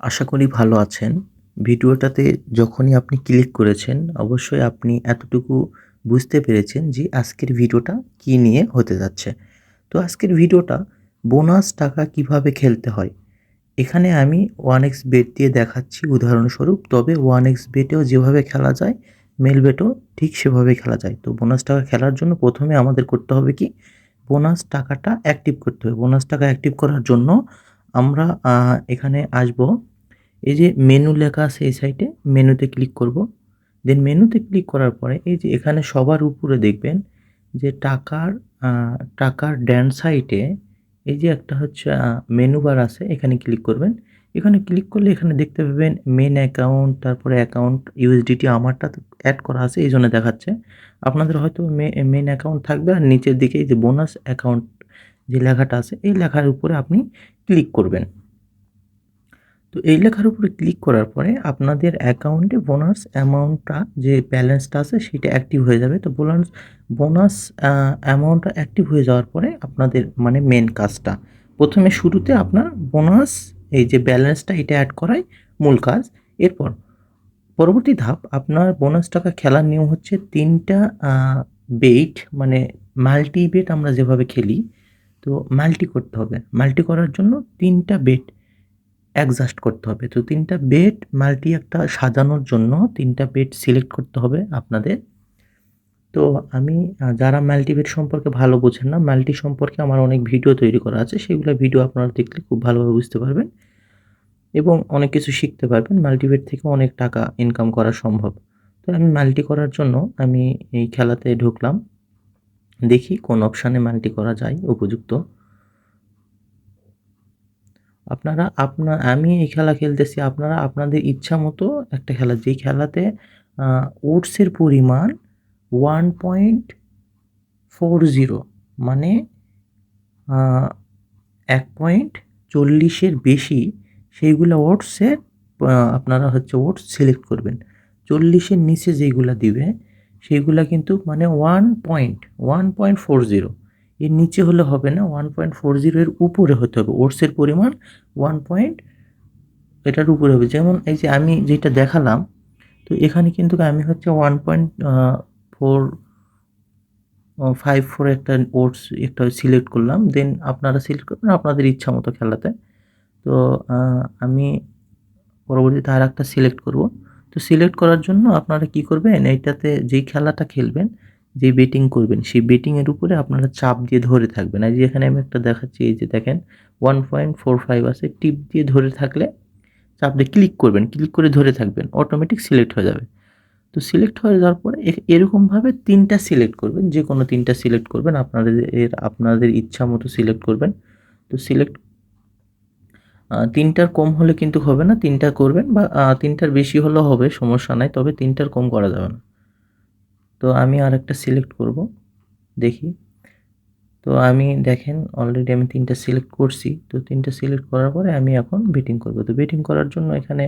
আশা করি ভালো আছেন। ভিডিওটাতে যখনই আপনি ক্লিক করেছেন, অবশ্যই আপনি এতটুকু বুঝতে পেরেছেন যে আজকের ভিডিওটা কী নিয়ে হতে যাচ্ছে। তো আজকের ভিডিওটা বোনাস টাকা কীভাবে খেলতে হয়? এখানে আমি ওয়ান এক্স বেট দিয়ে দেখাচ্ছি উদাহরণস্বরূপ, তবে ওয়ান এক্স বেটেও যেভাবে খেলা যায় মেল বেটও ঠিক সেভাবে খেলা যায়। তো বোনাস টাকা খেলার জন্য প্রথমে আমাদের করতে হবে কি? বোনাস টাকাটা অ্যাক্টিভ করতে হবে। বোনাস টাকা অ্যাক্টিভ করার জন্য আমরা এখানে আসব এই যে মেনু লেখা আছে এই সাইটে মেনুতে ক্লিক করব। দেন মেনুতে ক্লিক করার পরে এই যে এখানে সবার উপরে দেখবেন যে টাকার টাকার ড্যান সাইটে এই যে একটা হচ্ছে মেনু বার আছে, এখানে ক্লিক করবেন। এখানে ক্লিক করলে এখানে দেখতে পাবেন মেন অ্যাকাউন্ট তারপরে অ্যাকাউন্ট ইউএসডিটি আমারটা অ্যাড করা আছে, এই জন্য দেখাচ্ছে। আপনাদের হয়তো মেন অ্যাকাউন্ট থাকবে আর নিচের দিকে এই যে বোনাস অ্যাকাউন্ট যে লেখাটা আছে, এই লেখার উপরে আপনি ক্লিক করবেন। তো এই লেখার উপরে ক্লিক করার পরে আপনাদের অ্যাকাউন্টে বোনাস অ্যামাউন্টটা যে ব্যালেন্সটা আছে সেটা অ্যাক্টিভ হয়ে যাবে। তো বোনাস বোনাস অ্যামাউন্টটা অ্যাক্টিভ হয়ে যাওয়ার পরে আপনাদের মানে মেন কাজটা। প্রথমে শুরুতে আপনার বোনাস এই যে ব্যালেন্সটা এটা অ্যাড করাই মূল কাজ। এরপর পরবর্তী ধাপ, আপনার বোনাস টাকা খেলার নিয়ম হচ্ছে তিনটা বেট মানে মাল্টি বেট আমরা যেভাবে খেলি, তো মাল্টি করতে হবে। মাল্টি করার জন্য তিনটা বেট অ্যাডজাস্ট করতে হবে। তো তিনটা বেড মাল্টি একটা সাজানোর জন্য তিনটা বেড সিলেক্ট করতে হবে আপনাদের। তো আমি যারা মাল্টি বেড সম্পর্কে ভালো বোঝেন না মাল্টি সম্পর্কে আমার অনেক ভিডিও তৈরি করা আছে। সেগুলো ভিডিও আপনারা দেখলে খুব ভালোভাবে বুঝতে পারবেন। এবং অনেক কিছু শিখতে পারবেন। মাল্টিবেট থেকে অনেক টাকা ইনকাম করা সম্ভব। তো আমি মাল্টি করার জন্য আমি এই খেলাতে ঢুকলাম। দেখি কোন অপশানে মাল্টি করা যায় উপযুক্ত। আপনারা আপনা, আমি এই খেলা খেলতেছি, আপনারা আপনাদের ইচ্ছা মতো একটা খেলা যেই খেলাতে ওটসের পরিমাণ ওয়ান পয়েন্ট ফোর জিরো মানে এক পয়েন্ট চল্লিশের বেশি, সেইগুলো ওটসের আপনারা হচ্ছে ওটস সিলেক্ট করবেন। চল্লিশের নিচে যেগুলো দিবে, সেইগুলো কিন্তু মানে one point one point four zero এর নিচে হলে হবে না ওয়ান পয়েন্ট ফোর জিরো এর উপরে হতে হবে। ওটসের পরিমাণ ওয়ান পয়েন্ট এটার উপরে হবে। যেমন এই যে আমি যেটা দেখালাম, তো এখানে কিন্তু আমি হচ্ছে one point four five four একটা ওটস একটা সিলেক্ট করলাম। দেন আপনারা সিলেক্ট করবেন আপনাদের ইচ্ছা মতো খেলাতে। তো আমি পরবর্তীতে আর একটা সিলেক্ট করব। তো সিলেক্ট করার জন্য আপনারা কি করবেন, এইটাতে যেই খেলাটা খেলবেন যে বেটিং করবেন, সেই বেটিংয়ের উপরে আপনারা চাপ দিয়ে ধরে থাকবেন। এই যে এখানে আমি একটা দেখাচ্ছি, এই যে দেখেন ওয়ান পয়েন্ট ফোর ফাইভ আছে টিপ দিয়ে ধরে থাকলে চাপ দিয়ে ক্লিক করবেন ক্লিক করে ধরে থাকবেন অটোমেটিক সিলেক্ট হয়ে যাবে। তো সিলেক্ট হয়ে যাওয়ার পরে এরকমভাবে তিনটা সিলেক্ট করবেন, যে কোনো তিনটা সিলেক্ট করবেন, আপনাদের আপনাদের ইচ্ছা মতো সিলেক্ট করবেন। তো সিলেক্ট তিনটার কম হলে কিন্তু হবে না, তিনটা করবেন বা তিনটার বেশি হলেও হবে, সমস্যা নাই, তবে তিনটার কম করা যাবে না। তো আমি আর একটা সিলেক্ট করব, দেখি। তো আমি দেখেন অলরেডি আমি তিনটা সিলেক্ট করছি, তো তিনটা সিলেক্ট করার পরে আমি এখন বেটিং করব। তো বেটিং করার জন্য এখানে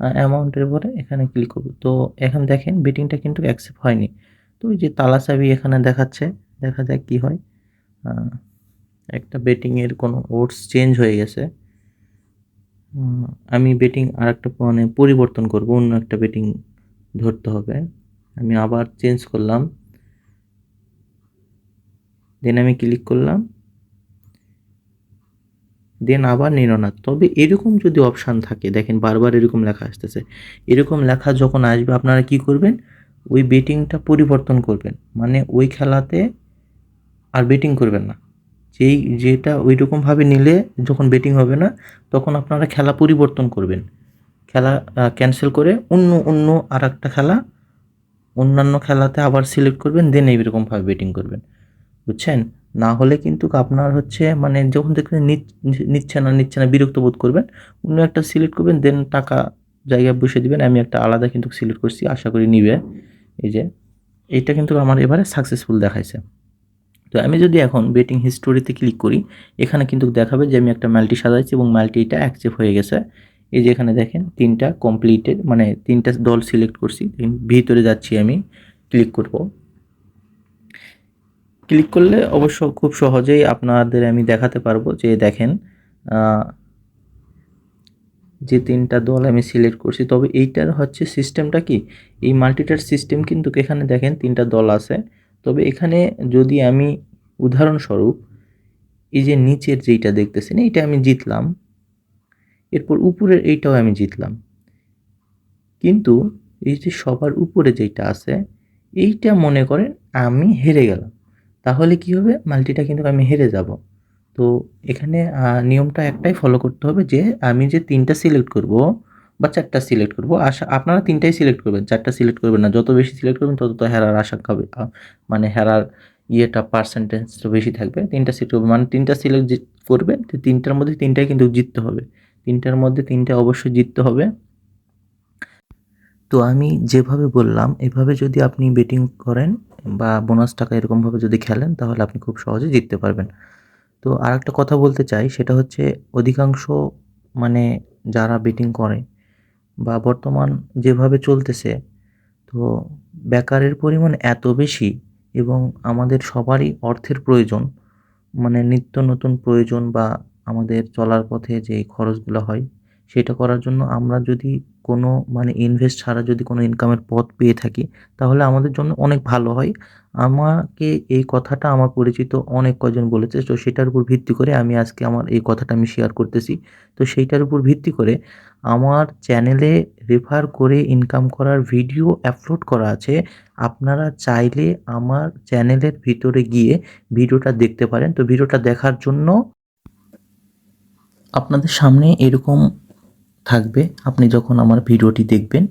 অ্যামাউন্টের পরে এখানে ক্লিক করব। তো এখন দেখেন বেটিংটা কিন্তু অ্যাকসেপ্ট হয়নি। তো ওই যে তালা চাবি এখানে দেখাচ্ছে, দেখা যাক কি হয়। একটা বেটিংয়ের কোনো ওটস চেঞ্জ হয়ে গেছে। আমি বেটিং আর একটা মানে পরিবর্তন করব, অন্য একটা বেটিং ধরতে হবে। আমি আবার চেঞ্জ করলাম। দেন আমি ক্লিক করলাম। দেন আবার নিল না। তবে এরকম যদি অপশান থাকে, দেখেন বারবার এরকম লেখা আসতেছে। এরকম লেখা যখন আসবে, আপনারা কি করবেন? ওই বেটিংটা পরিবর্তন করবেন। মানে ওই খেলাতে আর বেটিং করবেন না। যেই, যেটা ওই রকমভাবে নিলে যখন বেটিং হবে না, তখন আপনারা খেলা পরিবর্তন করবেন। খেলা ক্যান্সেল করে অন্য অন্য আর একটা খেলা অন্যান্য খেলাতে আবার সিলেক্ট করবেন দেন এইরকমভাবে বেটিং করবেন। বুঝছেন? না হলে কিন্তু আপনার হচ্ছে মানে যখন দেখবেন নিচ- নিচ্ছে না নিচ্ছে না, বিরক্ত বোধ করবেন, অন্য একটা সিলেক্ট করবেন দেন টাকা জায়গায় বসে দিবেন। আমি একটা আলাদা কিন্তু সিলেক্ট করছি, আশা করি নিবে। এই যে, এইটা কিন্তু আমার এবারে সাকসেসফুল দেখাইছে। তো আমি যদি এখন বেটিং হিস্টোরিতে ক্লিক করি, এখানে কিন্তু দেখাবে যে আমি একটা মাল্টি সাজাইছি এবং মাল্টিটা অ্যাকসেপ্ট হয়ে গেছে। এই যে এখানে দেখেন, তিনটা কমপ্লিটেড মানে তিনটা দল সিলেক্ট করছি। ভিতরে যাচ্ছি আমি ক্লিক করব। ক্লিক করলে অবশ্য খুব সহজেই আপনাদের আমি দেখাতে পারব যে দেখেন যে তিনটা দল আমি সিলেক্ট করছি। তবে এইটার হচ্ছে সিস্টেমটা কি? এই মাল্টিটার সিস্টেম কিন্তু এখানে দেখেন, তিনটা দল আছে। তবে এখানে যদি আমি উদাহরণস্বরূপ, এই যে নিচের যেইটা দেখতেছেন, এইটা আমি জিতলাম। এরপর উপরের এইটাও আমি জিতলাম। কিন্তু এই যে সবার উপরে যেইটা আছে, এইটা মনে করেন আমি হেরে গেলাম। তাহলে কি হবে? মাল্টিটা কিন্তু আমি হেরে যাব। তো এখানে নিয়মটা একটাই ফলো করতে হবে যে আমি যে তিনটা সিলেক্ট করব বা চারটা সিলেক্ট করব, আশা, আপনারা তিনটাই সিলেক্ট করবেন, চারটা সিলেক্ট করবেন না। যত বেশি সিলেক্ট করবেন, তত তো হেরার আশা হবে মানে হেরার ইয়েটা পার্সেন্টেজটা বেশি থাকবে। তিনটা সিলেক্ট করবেন মানে তিনটা সিলেক্ট করবেন, তিনটার মধ্যে তিনটাই কিন্তু জিততে হবে। তিনটার মধ্যে তিনটা অবশ্যই জিততে হবে। তো আমি যেভাবে বললাম, এভাবে যদি আপনি বেটিং করেন বা বোনাস টাকা এরকমভাবে যদি খেলেন, তাহলে আপনি খুব সহজে জিততে পারবেন। তো আরেকটা কথা বলতে চাই, সেটা হচ্ছে অধিকাংশ মানে যারা বেটিং করে বা বর্তমান যেভাবে চলতেছে, তো বেকারের পরিমাণ এত বেশি এবং আমাদের সবারই অর্থের প্রয়োজন মানে নিত্য নতুন প্রয়োজন বা আমাদের চলার পথে যে খরচগুলো হয়, সেটা করার জন্য আমরা যদি কোনো মানে ইনভেস্ট ছাড়া যদি কোনো ইনকামের পথ পেয়ে থাকি, তাহলে আমাদের জন্য অনেক ভালো হয়। আমাকে এই কথাটা আমার পরিচিত অনেক কজন বলেছে, তো সেটার উপর ভিত্তি করে আমি আজকে আমার এই কথাটা আমি শেয়ার করতেছি। তো সেইটার উপর ভিত্তি করে আমার চ্যানেলে রেফার করে ইনকাম করার ভিডিও আপলোড করা আছে। আপনারা চাইলে আমার চ্যানেলের ভিতরে গিয়ে ভিডিওটা দেখতে পারেন। তো ভিডিওটা দেখার জন্য আপনাদের সামনে এরকম থাকবে। আপনি যখন আমার ভিডিওটি দেখবেন,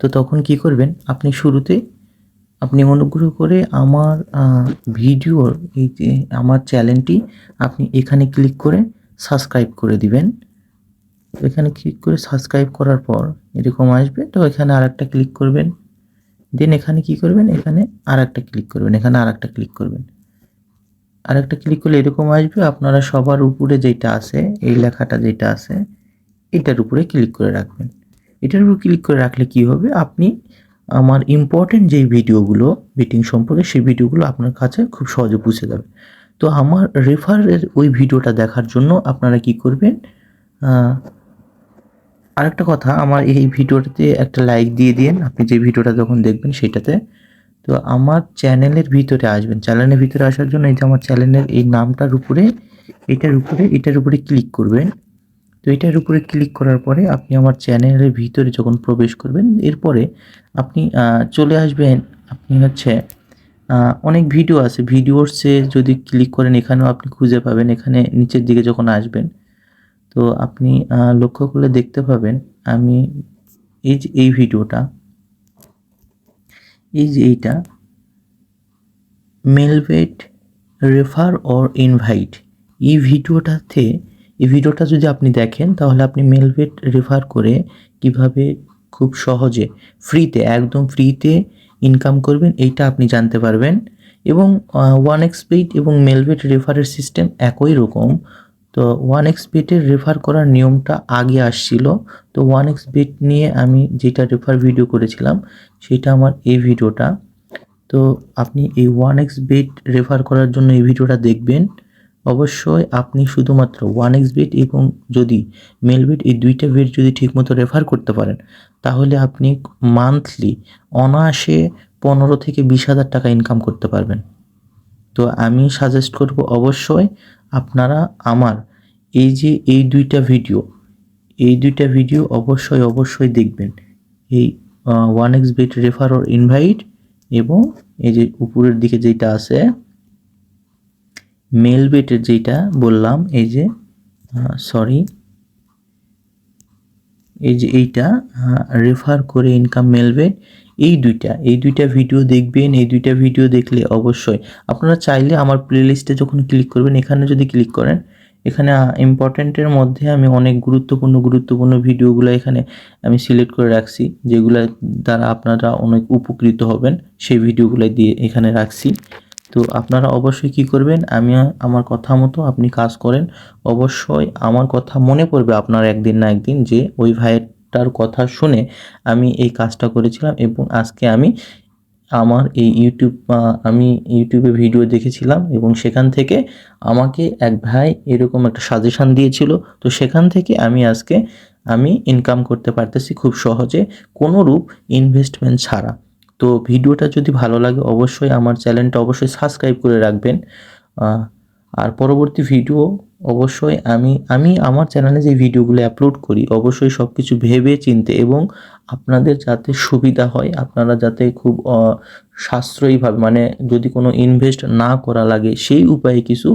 তো তখন কি করবেন? আপনি শুরুতে আপনি অনুগ্রহ করে আমার ভিডিওর এই যে আমার চ্যানেলটি আপনি এখানে ক্লিক করে সাবস্ক্রাইব করে দিবেন। এখানে ক্লিক করে সাবস্ক্রাইব করার পর এরকম আসবে, তো এখানে আর ক্লিক করবেন। দেন এখানে কি করবেন? এখানে আর একটা ক্লিক করবেন, এখানে আর ক্লিক করবেন। আর একটা ক্লিক করলে এরকম আসবে, আপনারা সবার উপরে যেটা আছে, এই লেখাটা যেটা আছে, এটার উপরে ক্লিক করে রাখবেন। এটার উপর ক্লিক করে রাখলে কি হবে? আপনি আমার ইম্পর্টেন্ট যেই ভিডিওগুলো মিটিং সম্পর্কে সেই ভিডিওগুলো আপনার কাছে খুব সহজে পৌঁছে যাবে। তো আমার রেফারের ওই ভিডিওটা দেখার জন্য আপনারা কি করবেন? আরেকটা কথা, আমার এই ভিডিওটাতে একটা লাইক দিয়ে দিন। আপনি যে ভিডিওটা যখন দেখবেন, সেটাতে তো আমার চ্যানেলের ভিতরে আসবেন। চ্যানেলের ভিতরে আসার জন্য এই যে আমার চ্যানেলের এই নামটার উপরে, এটার উপরে এটার উপরে ক্লিক করবেন। তো এটার উপরে ক্লিক করার পরে আপনি আমার চ্যানেলের ভিতরে যখন প্রবেশ করবেন, এরপরে আপনি চলে আসবেন। আপনি হচ্ছে অনেক ভিডিও আছে। ভিডিওসে যদি ক্লিক করেন, এখানেও আপনি খুঁজে পাবেন। এখানে নিচের দিকে যখন আসবেন, তো আপনি লক্ষ্য করলে দেখতে পাবেন আমি এই এই ভিডিওটা এই যে এইটা মেলভেট রেফার অর ইনভাইট এই ভিডিওটাতে, এই ভিডিওটা যদি আপনি দেখেন, তাহলে আপনি মেলভেট রেফার করে কীভাবে খুব সহজে ফ্রিতে একদম ফ্রিতে ইনকাম করবেন, এইটা আপনি জানতে পারবেন। এবং ওয়ান এক্সপিড এবং মেলভেট রেফারের সিস্টেম একই রকম। তো ওয়ান এক্স বেটের রেফার করার নিয়মটা আগে আসছিল। তো ওয়ান এক্স বেট নিয়ে আমি যেটা রেফার ভিডিও করেছিলাম সেটা আমার এই ভিডিওটা। তো আপনি এই ওয়ান এক্স বেট রেফার করার জন্য এই ভিডিওটা দেখবেন। অবশ্যই আপনি শুধুমাত্র ওয়ান এক্স বেট এবং যদি মেল বেট এই দুইটা বেট যদি ঠিকমতো রেফার করতে পারেন, তাহলে আপনি মান্থলি অনায়াসে পনেরো থেকে বিশ হাজার টাকা ইনকাম করতে পারবেন। তো আমি সাজেস্ট করব অবশ্যই আপনারা আমার এই যে এই দুইটা ভিডিও এই দুইটা ভিডিও অবশ্যই অবশ্যই দেখবেন। এই one X bit refer or invite এবং এই যে উপরের দিকে যেটা আছে মেল বেটের যেটা বললাম, এই যে সরি এই যে এইটা রেফার করে ইনকাম মেলবেট এই দুইটা এই দুইটা ভিডিও দেখবেন, এই দুইটা ভিডিও দেখলে অবশ্যই আপনারা চাইলে আমার প্লে প্লেলিস্টে যখন ক্লিক করবেন, এখানে যদি ক্লিক করেন এখানে ইম্পর্ট্যান্টের মধ্যে আমি অনেক গুরুত্বপূর্ণ গুরুত্বপূর্ণ ভিডিওগুলো এখানে আমি সিলেক্ট করে রাখছি, যেগুলো দ্বারা আপনারা অনেক উপকৃত হবেন, সেই ভিডিওগুলো দিয়ে এখানে রাখছি। তো আপনারা অবশ্যই কি করবেন, আমি, আমার কথা মতো আপনি কাজ করেন, অবশ্যই আমার কথা মনে পড়বে আপনার একদিন না একদিন যে ওই ভাইয়েরটার কথা শুনে আমি এই কাজটা করেছিলাম এবং আজকে আমি আমার এই ইউটিউব আমি ইউটিউবে ভিডিও দেখেছিলাম এবং সেখান থেকে আমাকে এক ভাই এরকম একটা সাজেশান দিয়েছিল। তো সেখান থেকে আমি আজকে, আমি ইনকাম করতে পারতেছি খুব সহজে কোনো রূপ ইনভেস্টমেন্ট ছাড়া। তো ভিডিওটা যদি ভালো লাগে অবশ্যই আমার চ্যানেলটা অবশ্যই সাবস্ক্রাইব করে রাখবেন। আর পরবর্তী ভিডিও অবশ্যই আমি আমি আমার চ্যানেলে যে ভিডিওগুলো আপলোড করি, অবশ্যই সব কিছু ভেবে চিনতে এবং আপনাদের যাতে সুবিধা হয়, আপনারা যাতে খুব সাশ্রয়ীভাবে মানে যদি কোনো ইনভেস্ট না করা লাগে, সেই উপায়ে কিছু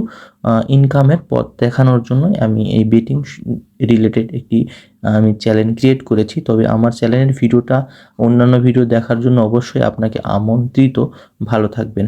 ইনকামের পথ দেখানোর জন্য আমি এই বেটিং রিলেটেড একটি, আমি চ্যানেল ক্রিয়েট করেছি। তবে আমার চ্যানেলের ভিডিওটা অন্যান্য ভিডিও দেখার জন্য অবশ্যই আপনাকে আমন্ত্রিত। ভালো থাকবেন।